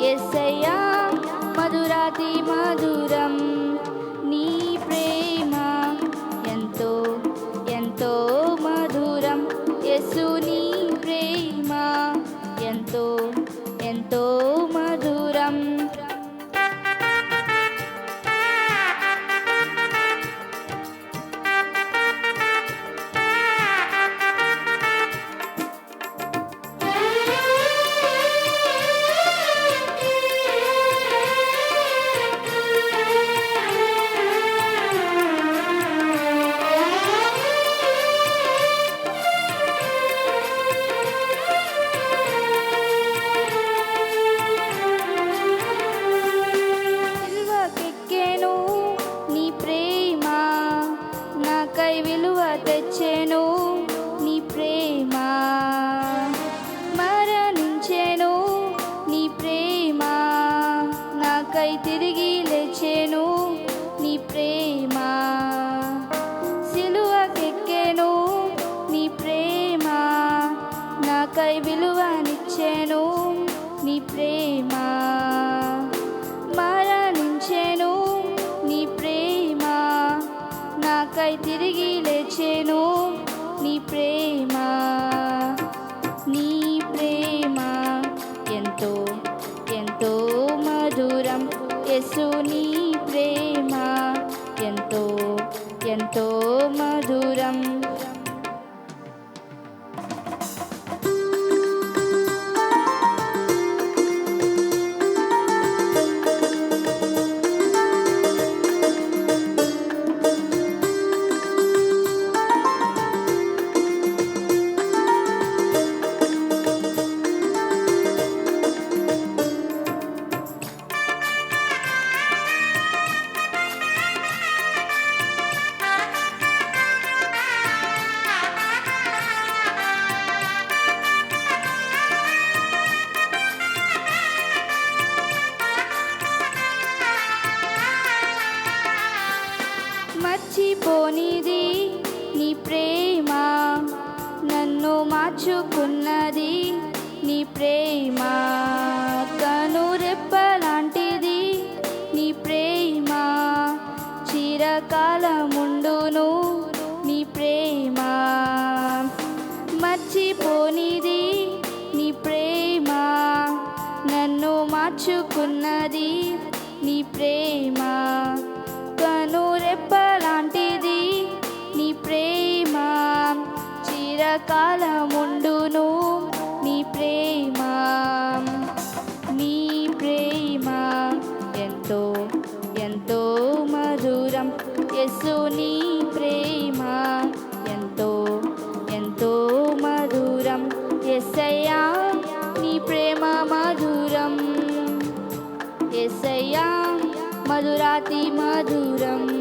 ఎస్సయ్యా మధురాతి మధురం. కై తిరిగి లేచేను నీ ప్రేమ. సిలువకెక్కేను నీ ప్రేమ. నాకై విలువనిచ్చాను నీ ప్రేమ. మరణించాను నీ ప్రేమ. నాకై తిరిగి యసుని ప్రేమ ఎంతో ఎంతో మధురం. మర్చిపోనిది నీ ప్రేమ. నన్ను మార్చుకున్నది నీ ప్రేమ. తను రెప్పలాంటిది నీ ప్రేమ. చిరకాలముండును నీ ప్రేమ. మర్చిపోనిది నీ ప్రేమ. నన్ను మార్చుకున్నది నీ ప్రేమ. చిరకాలముండును నీ ప్రేమ. నీ ప్రేమ ఎంతో ఎంతో మధురం. యస్సు నీ ప్రేమ ఎంతో ఎంతో మధురం. ఎస్సయ్యా నీ ప్రేమ మధురం. ఎస్సయ్యా మధురాతి మధురం.